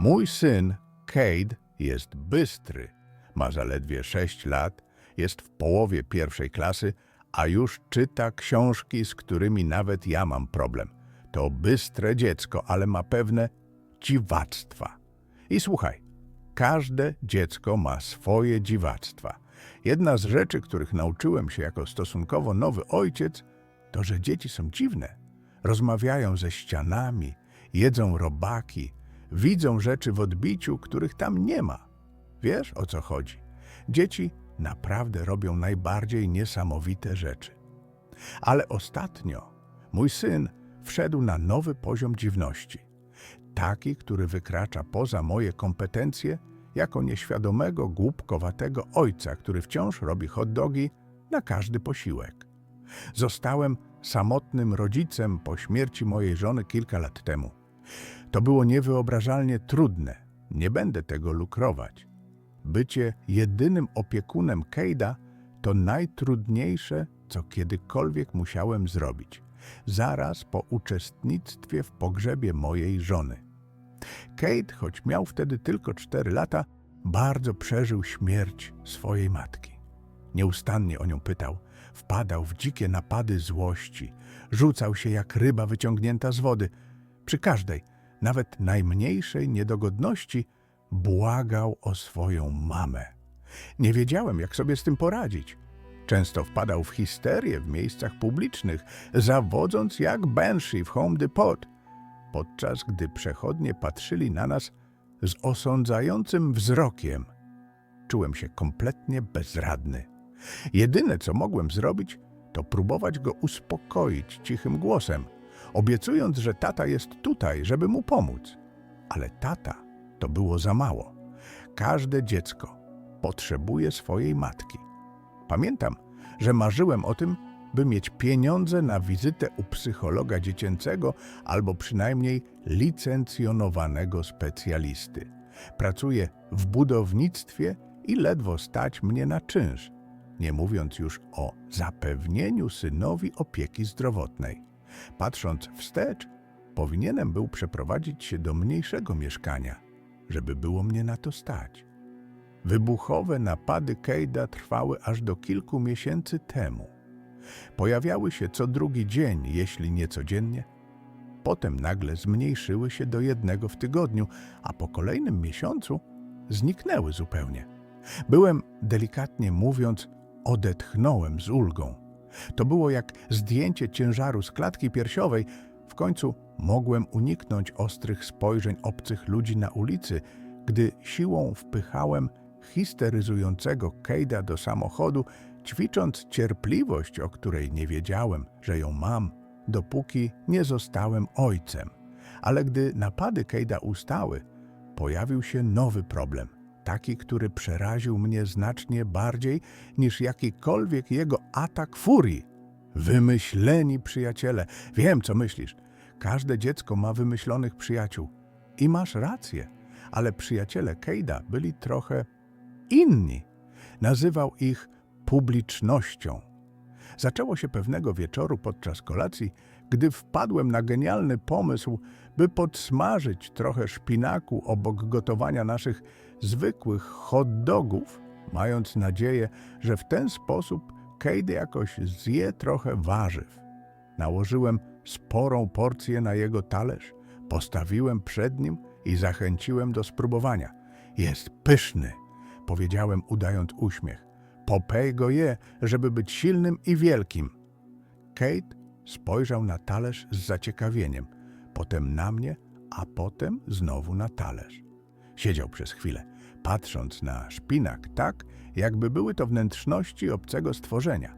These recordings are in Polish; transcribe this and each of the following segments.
Mój syn, Cade, jest bystry. Ma zaledwie 6 lat, jest w połowie pierwszej klasy, a już czyta książki, z którymi nawet ja mam problem. To bystre dziecko, ale ma pewne dziwactwa. I słuchaj, każde dziecko ma swoje dziwactwa. Jedna z rzeczy, których nauczyłem się jako stosunkowo nowy ojciec, to, że dzieci są dziwne. Rozmawiają ze ścianami, jedzą robaki, widzą rzeczy w odbiciu, których tam nie ma. Wiesz o co chodzi? Dzieci naprawdę robią najbardziej niesamowite rzeczy. Ale ostatnio mój syn wszedł na nowy poziom dziwności. Taki, który wykracza poza moje kompetencje jako nieświadomego, głupkowatego ojca, który wciąż robi hot dogi na każdy posiłek. Zostałem samotnym rodzicem po śmierci mojej żony kilka lat temu. To było niewyobrażalnie trudne. Nie będę tego lukrować. Bycie jedynym opiekunem Kejda to najtrudniejsze, co kiedykolwiek musiałem zrobić. Zaraz po uczestnictwie w pogrzebie mojej żony. Kate, choć miał wtedy tylko cztery lata, bardzo przeżył śmierć swojej matki. Nieustannie o nią pytał, wpadał w dzikie napady złości, rzucał się jak ryba wyciągnięta z wody. Przy każdej, nawet najmniejszej niedogodności, błagał o swoją mamę. Nie wiedziałem, jak sobie z tym poradzić. Często wpadał w histerię w miejscach publicznych, zawodząc jak Banshee w Home Depot, podczas gdy przechodnie patrzyli na nas z osądzającym wzrokiem. Czułem się kompletnie bezradny. Jedyne, co mogłem zrobić, to próbować go uspokoić cichym głosem, obiecując, że tata jest tutaj, żeby mu pomóc. Ale tata to było za mało. Każde dziecko potrzebuje swojej matki. Pamiętam, że marzyłem o tym, by mieć pieniądze na wizytę u psychologa dziecięcego albo przynajmniej licencjonowanego specjalisty. Pracuję w budownictwie i ledwo stać mnie na czynsz, nie mówiąc już o zapewnieniu synowi opieki zdrowotnej. Patrząc wstecz, powinienem był przeprowadzić się do mniejszego mieszkania, żeby było mnie na to stać. Wybuchowe napady Kejda trwały aż do kilku miesięcy temu. Pojawiały się co drugi dzień, jeśli nie codziennie. Potem nagle zmniejszyły się do jednego w tygodniu, a po kolejnym miesiącu zniknęły zupełnie. Byłem, delikatnie mówiąc, odetchnąłem z ulgą. To było jak zdjęcie ciężaru z klatki piersiowej. W końcu mogłem uniknąć ostrych spojrzeń obcych ludzi na ulicy, gdy siłą wpychałem histeryzującego Kejda do samochodu, ćwicząc cierpliwość, o której nie wiedziałem, że ją mam, dopóki nie zostałem ojcem. Ale gdy napady Kejda ustały, pojawił się nowy problem, taki, który przeraził mnie znacznie bardziej niż jakikolwiek jego atak furii. Wymyśleni przyjaciele. Wiem, co myślisz. Każde dziecko ma wymyślonych przyjaciół. I masz rację, ale przyjaciele Kejda byli trochę inni. Nazywał ich publicznością. Zaczęło się pewnego wieczoru podczas kolacji, gdy wpadłem na genialny pomysł, by podsmażyć trochę szpinaku obok gotowania naszych zwykłych hot dogów, mając nadzieję, że w ten sposób Cade jakoś zje trochę warzyw. Nałożyłem sporą porcję na jego talerz, postawiłem przed nim i zachęciłem do spróbowania. Jest pyszny, powiedziałem udając uśmiech. Popej go je, żeby być silnym i wielkim. Kate spojrzał na talerz z zaciekawieniem, potem na mnie, a potem znowu na talerz. Siedział przez chwilę, patrząc na szpinak tak, jakby były to wnętrzności obcego stworzenia.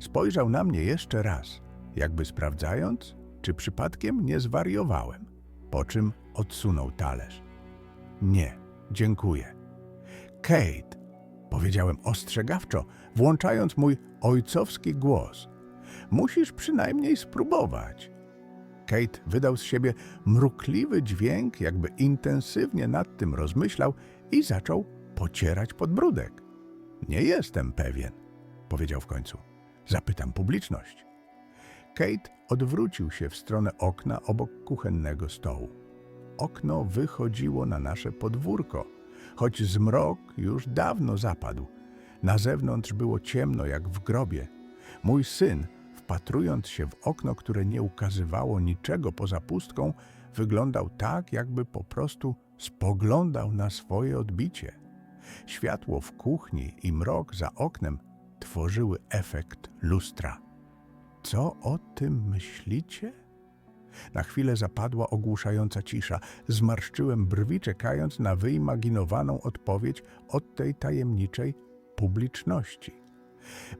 Spojrzał na mnie jeszcze raz, jakby sprawdzając, czy przypadkiem nie zwariowałem, po czym odsunął talerz. Nie, dziękuję. Kate, powiedziałem ostrzegawczo, włączając mój ojcowski głos. Musisz przynajmniej spróbować. Kate wydał z siebie mrukliwy dźwięk, jakby intensywnie nad tym rozmyślał i zaczął pocierać podbródek. Nie jestem pewien, powiedział w końcu. Zapytam publiczność. Kate odwrócił się w stronę okna obok kuchennego stołu. okno wychodziło na nasze podwórko, choć zmrok już dawno zapadł. Na zewnątrz było ciemno jak w grobie. Mój syn, wpatrując się w okno, które nie ukazywało niczego poza pustką, wyglądał tak, jakby po prostu spoglądał na swoje odbicie. Światło w kuchni i mrok za oknem tworzyły efekt lustra. Co o tym myślicie? Na chwilę zapadła ogłuszająca cisza. Zmarszczyłem brwi, czekając na wyimaginowaną odpowiedź od tej tajemniczej publiczności.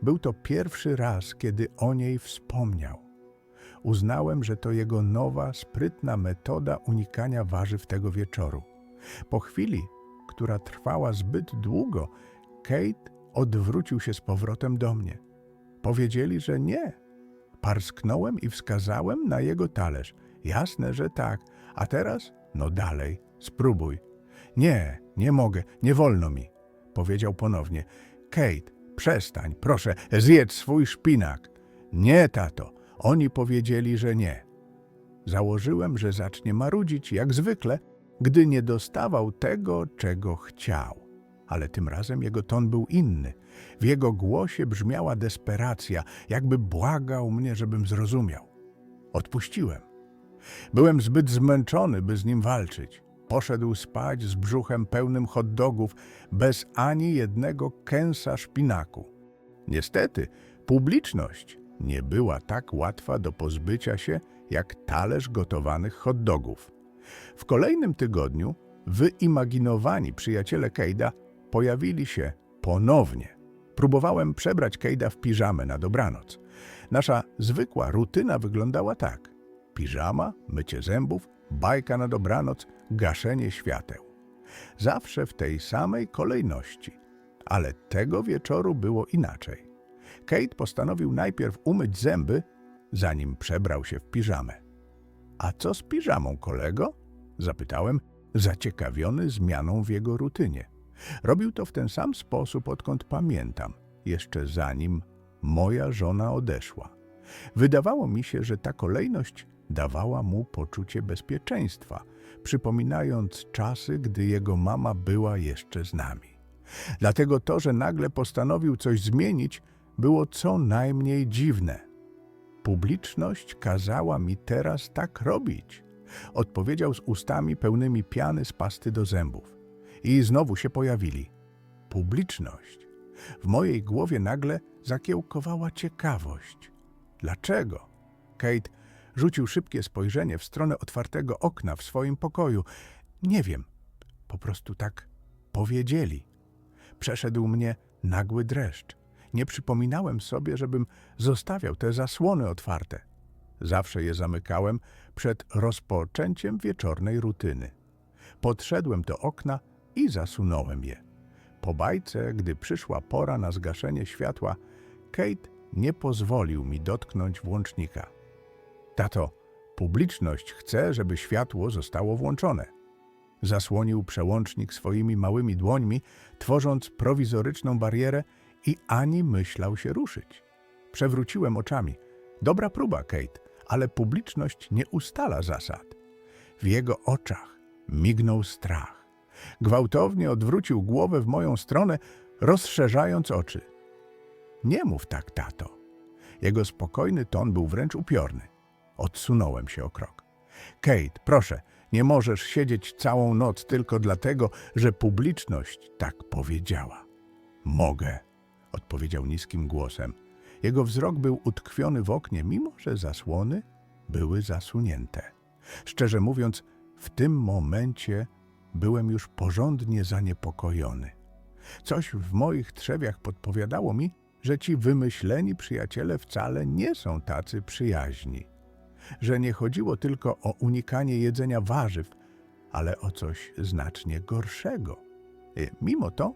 Był to pierwszy raz, kiedy o niej wspomniał. Uznałem, że to jego nowa, sprytna metoda unikania warzyw tego wieczoru. Po chwili, która trwała zbyt długo, Kate odwrócił się z powrotem do mnie. Powiedzieli, że nie. Parsknąłem i wskazałem na jego talerz. Jasne, że tak. A teraz? No dalej, spróbuj. Nie, nie mogę, nie wolno mi. Powiedział ponownie. Kate, przestań, proszę, zjedz swój szpinak. Nie, tato, oni powiedzieli, że nie. Założyłem, że zacznie marudzić jak zwykle, gdy nie dostawał tego, czego chciał. Ale tym razem jego ton był inny. W jego głosie brzmiała desperacja, jakby błagał mnie, żebym zrozumiał. Odpuściłem. Byłem zbyt zmęczony, by z nim walczyć. Poszedł spać z brzuchem pełnym hot dogów, bez ani jednego kęsa szpinaku. Niestety, publiczność nie była tak łatwa do pozbycia się, jak talerz gotowanych hot dogów. W kolejnym tygodniu wyimaginowani przyjaciele Kejda pojawili się ponownie. Próbowałem przebrać Kejda w piżamę na dobranoc. Nasza zwykła rutyna wyglądała tak. Piżama, mycie zębów, bajka na dobranoc, gaszenie świateł. Zawsze w tej samej kolejności. Ale tego wieczoru było inaczej. Kate postanowił najpierw umyć zęby, zanim przebrał się w piżamę. A co z piżamą, kolego? Zapytałem, zaciekawiony zmianą w jego rutynie. Robił to w ten sam sposób, odkąd pamiętam, jeszcze zanim moja żona odeszła. Wydawało mi się, że ta kolejność dawała mu poczucie bezpieczeństwa, przypominając czasy, gdy jego mama była jeszcze z nami. Dlatego to, że nagle postanowił coś zmienić, było co najmniej dziwne. Publiczność kazała mi teraz tak robić. Odpowiedział z ustami pełnymi piany z pasty do zębów. I znowu się pojawili. Publiczność. W mojej głowie nagle zakiełkowała ciekawość. Dlaczego? Kate rzucił szybkie spojrzenie w stronę otwartego okna w swoim pokoju. Nie wiem. Po prostu tak powiedzieli. Przeszedł mnie nagły dreszcz. Nie przypominałem sobie, żebym zostawiał te zasłony otwarte. Zawsze je zamykałem przed rozpoczęciem wieczornej rutyny. Podszedłem do okna i zasunąłem je. Po bajce, gdy przyszła pora na zgaszenie światła, Kate nie pozwolił mi dotknąć włącznika. Tato, publiczność chce, żeby światło zostało włączone. Zasłonił przełącznik swoimi małymi dłońmi, tworząc prowizoryczną barierę i ani myślał się ruszyć. Przewróciłem oczami. Dobra próba, Kate, ale publiczność nie ustala zasad. W jego oczach mignął strach. Gwałtownie odwrócił głowę w moją stronę, rozszerzając oczy. Nie mów tak, tato. Jego spokojny ton był wręcz upiorny. Odsunąłem się o krok. Kate, proszę, nie możesz siedzieć całą noc tylko dlatego, że publiczność tak powiedziała. Mogę, odpowiedział niskim głosem. Jego wzrok był utkwiony w oknie, mimo że zasłony były zasunięte. Szczerze mówiąc, w tym momencie byłem już porządnie zaniepokojony. Coś w moich trzewiach podpowiadało mi, że ci wymyśleni przyjaciele wcale nie są tacy przyjaźni. Że nie chodziło tylko o unikanie jedzenia warzyw, ale o coś znacznie gorszego. I mimo to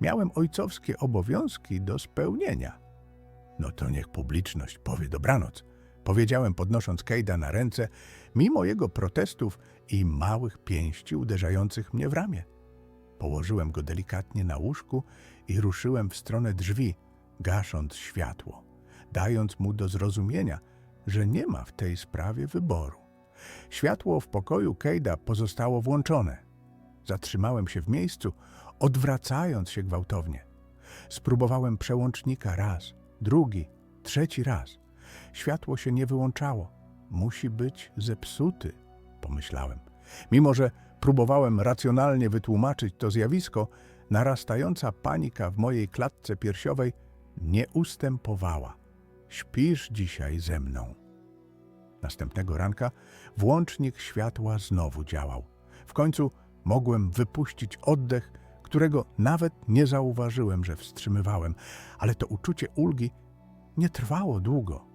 miałem ojcowskie obowiązki do spełnienia. No to niech publiczność powie dobranoc, powiedziałem podnosząc Kejda na ręce, mimo jego protestów i małych pięści uderzających mnie w ramię. Położyłem go delikatnie na łóżku i ruszyłem w stronę drzwi, gasząc światło, dając mu do zrozumienia, że nie ma w tej sprawie wyboru. Światło w pokoju Kejda pozostało włączone. Zatrzymałem się w miejscu, odwracając się gwałtownie. Spróbowałem przełącznika raz, drugi, trzeci raz. Światło się nie wyłączało. Musi być zepsuty, pomyślałem. Mimo, że próbowałem racjonalnie wytłumaczyć to zjawisko, narastająca panika w mojej klatce piersiowej nie ustępowała. Śpisz dzisiaj ze mną. Następnego ranka włącznik światła znowu działał. W końcu mogłem wypuścić oddech, którego nawet nie zauważyłem, że wstrzymywałem, ale to uczucie ulgi nie trwało długo,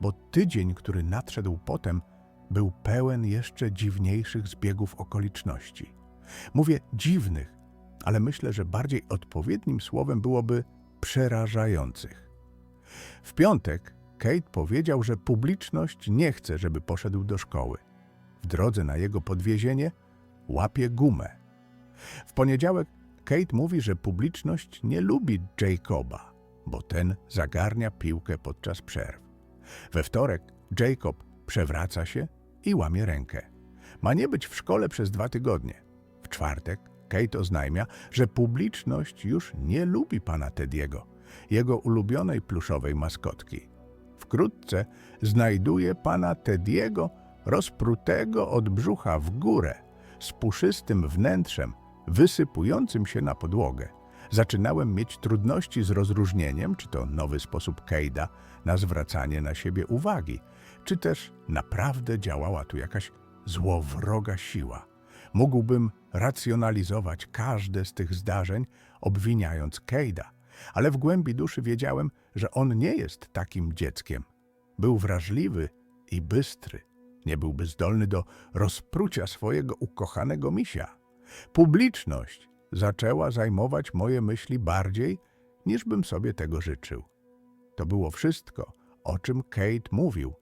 bo tydzień, który nadszedł potem, był pełen jeszcze dziwniejszych zbiegów okoliczności. Mówię dziwnych, ale myślę, że bardziej odpowiednim słowem byłoby przerażających. W piątek Kate powiedział, że publiczność nie chce, żeby poszedł do szkoły. W drodze na jego podwiezienie łapie gumę. W poniedziałek Kate mówi, że publiczność nie lubi Jacoba, bo ten zagarnia piłkę podczas przerw. We wtorek Jacob przewraca się i łamie rękę. Ma nie być w szkole przez dwa tygodnie. W czwartek Kate oznajmia, że publiczność już nie lubi pana Tediego, jego ulubionej pluszowej maskotki. Wkrótce znajduje pana Tediego rozprutego od brzucha w górę, z puszystym wnętrzem wysypującym się na podłogę. Zaczynałem mieć trudności z rozróżnieniem, czy to nowy sposób Kejda na zwracanie na siebie uwagi, czy też naprawdę działała tu jakaś złowroga siła. Mógłbym racjonalizować każde z tych zdarzeń, obwiniając Kejda, ale w głębi duszy wiedziałem, że on nie jest takim dzieckiem. Był wrażliwy i bystry. Nie byłby zdolny do rozprucia swojego ukochanego misia. Publiczność zaczęła zajmować moje myśli bardziej, niż bym sobie tego życzył. To było wszystko, o czym Kate mówił,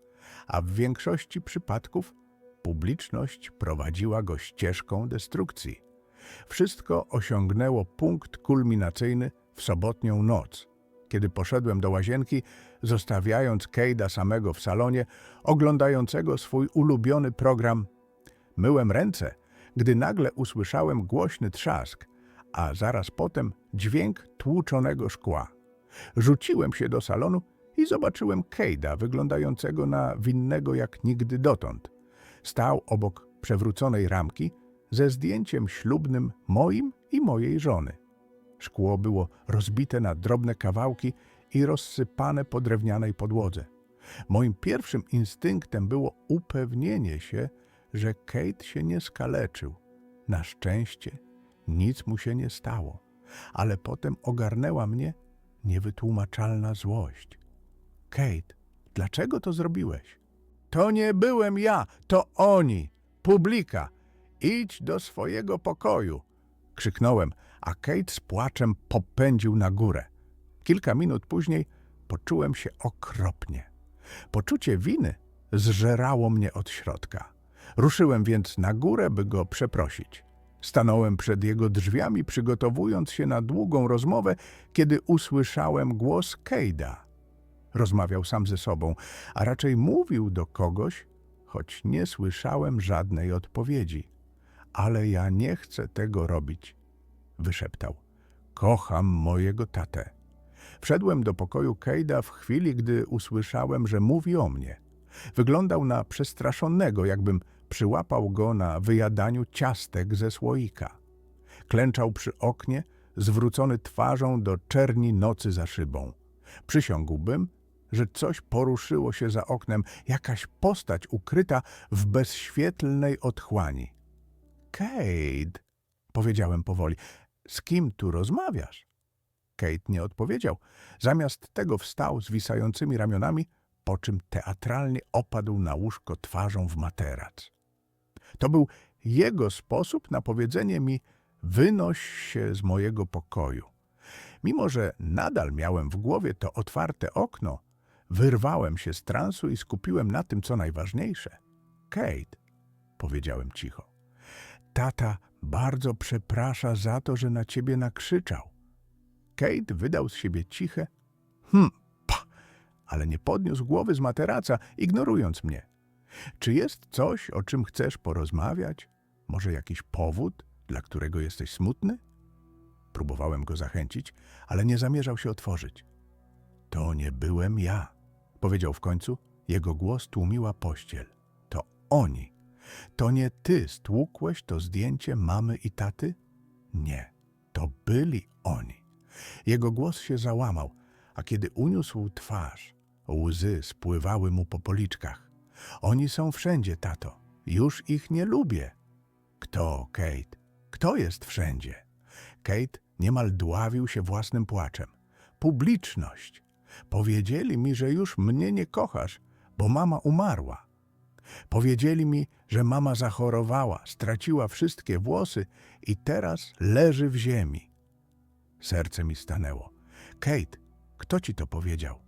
a w większości przypadków publiczność prowadziła go ścieżką destrukcji. Wszystko osiągnęło punkt kulminacyjny w sobotnią noc, kiedy poszedłem do łazienki, zostawiając Kejda samego w salonie, oglądającego swój ulubiony program. Myłem ręce, gdy nagle usłyszałem głośny trzask, a zaraz potem dźwięk tłuczonego szkła. Rzuciłem się do salonu i zobaczyłem Kejda, wyglądającego na winnego jak nigdy dotąd. Stał obok przewróconej ramki ze zdjęciem ślubnym moim i mojej żony. Szkło było rozbite na drobne kawałki i rozsypane po drewnianej podłodze. Moim pierwszym instynktem było upewnienie się, że Kate się nie skaleczył. Na szczęście nic mu się nie stało, ale potem ogarnęła mnie niewytłumaczalna złość. Kate, dlaczego to zrobiłeś? To nie byłem ja, to oni, publika. Idź do swojego pokoju, krzyknąłem, a Kate z płaczem popędził na górę. Kilka minut później poczułem się okropnie. Poczucie winy zżerało mnie od środka. Ruszyłem więc na górę, by go przeprosić. Stanąłem przed jego drzwiami, przygotowując się na długą rozmowę, kiedy usłyszałem głos Kejda. Rozmawiał sam ze sobą, a raczej mówił do kogoś, choć nie słyszałem żadnej odpowiedzi. Ale ja nie chcę tego robić, wyszeptał. Kocham mojego tatę. Wszedłem do pokoju Kejda w chwili, gdy usłyszałem, że mówi o mnie. Wyglądał na przestraszonego, jakbym przyłapał go na wyjadaniu ciastek ze słoika. Klęczał przy oknie, zwrócony twarzą do czerni nocy za szybą. Przysiągłbym, że coś poruszyło się za oknem, jakaś postać ukryta w bezświetlnej otchłani. Kate, powiedziałem powoli, z kim tu rozmawiasz? Kate nie odpowiedział. Zamiast tego wstał zwisającymi ramionami, po czym teatralnie opadł na łóżko twarzą w materac. To był jego sposób na powiedzenie mi wynoś się z mojego pokoju. Mimo, że nadal miałem w głowie to otwarte okno, wyrwałem się z transu i skupiłem na tym, co najważniejsze. Kate, powiedziałem cicho, tata bardzo przeprasza za to, że na ciebie nakrzyczał. Kate wydał z siebie ciche hm, pa, ale nie podniósł głowy z materaca, ignorując mnie. Czy jest coś, o czym chcesz porozmawiać? Może jakiś powód, dla którego jesteś smutny? Próbowałem go zachęcić, ale nie zamierzał się otworzyć. To nie byłem ja, powiedział w końcu. Jego głos tłumiła pościel. To oni. To nie ty stłukłeś to zdjęcie mamy i taty? Nie, to byli oni. Jego głos się załamał, a kiedy uniósł twarz, łzy spływały mu po policzkach. Oni są wszędzie, tato. Już ich nie lubię. Kto, Kate? Kto jest wszędzie? Kate niemal dławił się własnym płaczem. Publiczność. Powiedzieli mi, że już mnie nie kochasz, bo mama umarła. Powiedzieli mi, że mama zachorowała, straciła wszystkie włosy i teraz leży w ziemi. Serce mi stanęło. Kate, kto ci to powiedział?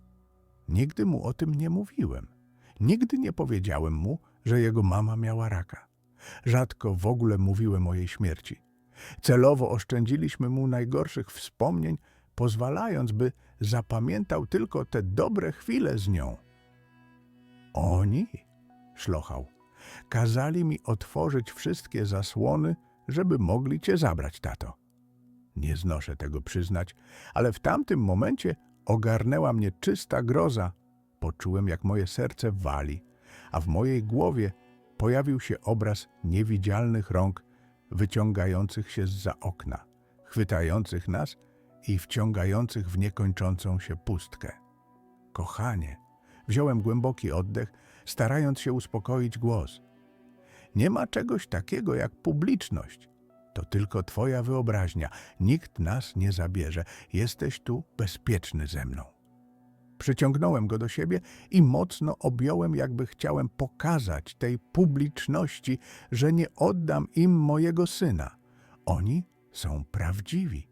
Nigdy mu o tym nie mówiłem. Nigdy nie powiedziałem mu, że jego mama miała raka. Rzadko w ogóle mówiłem o jej śmierci. Celowo oszczędziliśmy mu najgorszych wspomnień, pozwalając, by zapamiętał tylko te dobre chwile z nią. Oni, szlochał, kazali mi otworzyć wszystkie zasłony, żeby mogli cię zabrać, tato. Nie znoszę tego przyznać, ale w tamtym momencie ogarnęła mnie czysta groza. Poczułem, jak moje serce wali, a w mojej głowie pojawił się obraz niewidzialnych rąk wyciągających się zza okna, chwytających nas i wciągających w niekończącą się pustkę. Kochanie, wziąłem głęboki oddech, starając się uspokoić głos. Nie ma czegoś takiego jak publiczność. To tylko twoja wyobraźnia. Nikt nas nie zabierze. Jesteś tu bezpieczny ze mną. Przyciągnąłem go do siebie i mocno objąłem, jakby chciałem pokazać tej publiczności, że nie oddam im mojego syna. Oni są prawdziwi.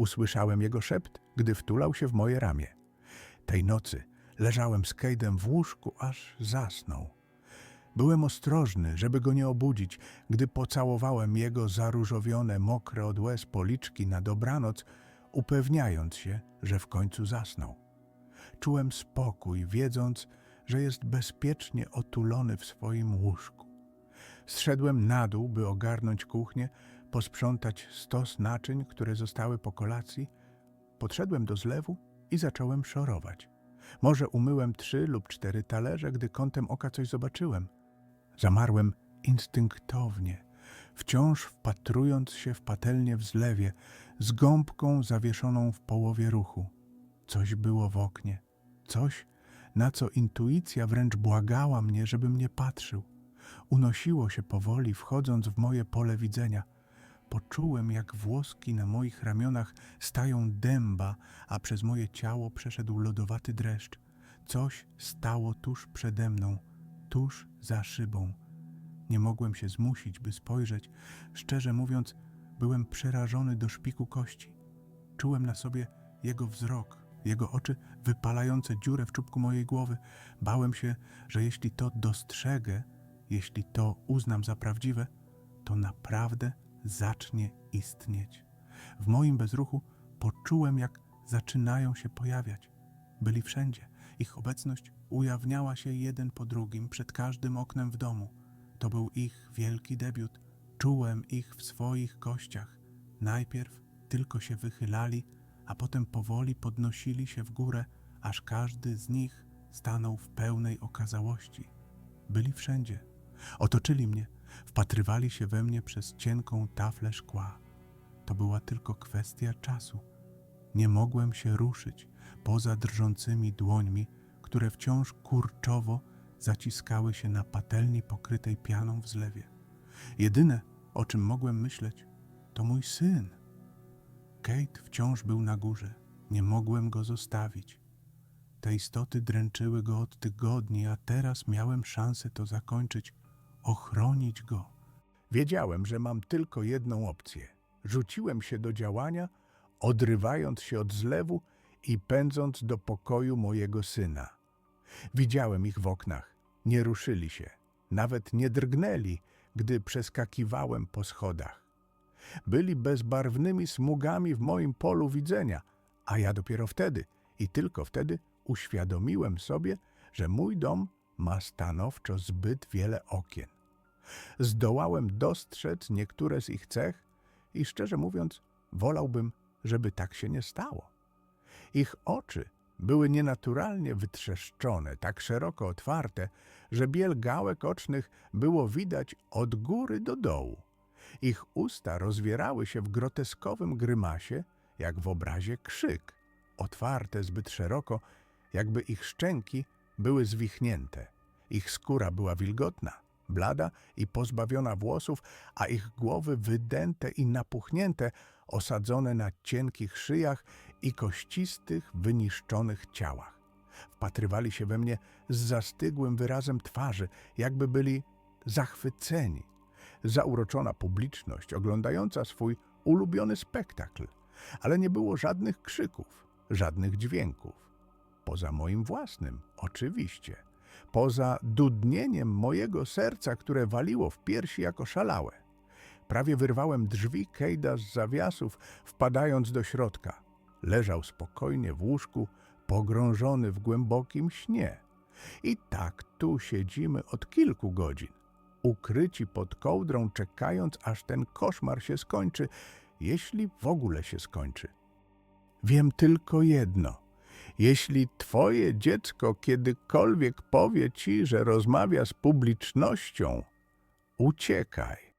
Usłyszałem jego szept, gdy wtulał się w moje ramię. Tej nocy leżałem z Kejdem w łóżku, aż zasnął. Byłem ostrożny, żeby go nie obudzić. Gdy pocałowałem jego zaróżowione, mokre od łez policzki na dobranoc, upewniając się, że w końcu zasnął. Czułem spokój, wiedząc, że jest bezpiecznie otulony w swoim łóżku. Zszedłem na dół, by ogarnąć kuchnię, posprzątać stos naczyń, które zostały po kolacji. Podszedłem do zlewu i zacząłem szorować. Może umyłem trzy lub cztery talerze, gdy kątem oka coś zobaczyłem. Zamarłem instynktownie, wciąż wpatrując się w patelnię w zlewie, z gąbką zawieszoną w połowie ruchu. Coś było w oknie, coś, na co intuicja wręcz błagała mnie, żebym nie patrzył. Unosiło się powoli, wchodząc w moje pole widzenia. Poczułem, jak włoski na moich ramionach stają dęba, a przez moje ciało przeszedł lodowaty dreszcz. Coś stało tuż przede mną, tuż za szybą. Nie mogłem się zmusić, by spojrzeć. Szczerze mówiąc, byłem przerażony do szpiku kości. Czułem na sobie jego wzrok, jego oczy wypalające dziurę w czubku mojej głowy. Bałem się, że jeśli to dostrzegę, jeśli to uznam za prawdziwe, to naprawdę zacznie istnieć. W moim bezruchu poczułem, jak zaczynają się pojawiać. Byli wszędzie. Ich obecność ujawniała się jeden po drugim przed każdym oknem w domu. To był ich wielki debiut. Czułem ich w swoich kościach. Najpierw tylko się wychylali, a potem powoli podnosili się w górę, aż każdy z nich stanął w pełnej okazałości. Byli wszędzie. Otoczyli mnie, wpatrywali się we mnie przez cienką taflę szkła. To była tylko kwestia czasu. Nie mogłem się ruszyć poza drżącymi dłońmi, które wciąż kurczowo zaciskały się na patelni pokrytej pianą w zlewie. Jedyne, o czym mogłem myśleć, to mój syn. Kate wciąż był na górze. Nie mogłem go zostawić. Te istoty dręczyły go od tygodni, a teraz miałem szansę to zakończyć, ochronić go. Wiedziałem, że mam tylko jedną opcję. Rzuciłem się do działania, odrywając się od zlewu i pędząc do pokoju mojego syna. Widziałem ich w oknach. Nie ruszyli się, nawet nie drgnęli, gdy przeskakiwałem po schodach. Byli bezbarwnymi smugami w moim polu widzenia, a ja dopiero wtedy i tylko wtedy uświadomiłem sobie, że mój dom ma stanowczo zbyt wiele okien. Zdołałem dostrzec niektóre z ich cech i szczerze mówiąc, wolałbym, żeby tak się nie stało. Ich oczy były nienaturalnie wytrzeszczone, tak szeroko otwarte, że biel gałek ocznych było widać od góry do dołu. Ich usta rozwierały się w groteskowym grymasie, jak w obrazie krzyk, otwarte zbyt szeroko, jakby ich szczęki były zwichnięte. Ich skóra była wilgotna, blada i pozbawiona włosów, a ich głowy wydęte i napuchnięte, osadzone na cienkich szyjach i kościstych, wyniszczonych ciałach. Wpatrywali się we mnie z zastygłym wyrazem twarzy, jakby byli zachwyceni. Zauroczona publiczność oglądająca swój ulubiony spektakl, ale nie było żadnych krzyków, żadnych dźwięków. Poza moim własnym, oczywiście. Poza dudnieniem mojego serca, które waliło w piersi jako szalałe. Prawie wyrwałem drzwi Kejda z zawiasów, wpadając do środka. Leżał spokojnie w łóżku, pogrążony w głębokim śnie. I tak tu siedzimy od kilku godzin, ukryci pod kołdrą, czekając, aż ten koszmar się skończy, jeśli w ogóle się skończy. Wiem tylko jedno. Jeśli twoje dziecko kiedykolwiek powie ci, że rozmawia z publicznością, uciekaj.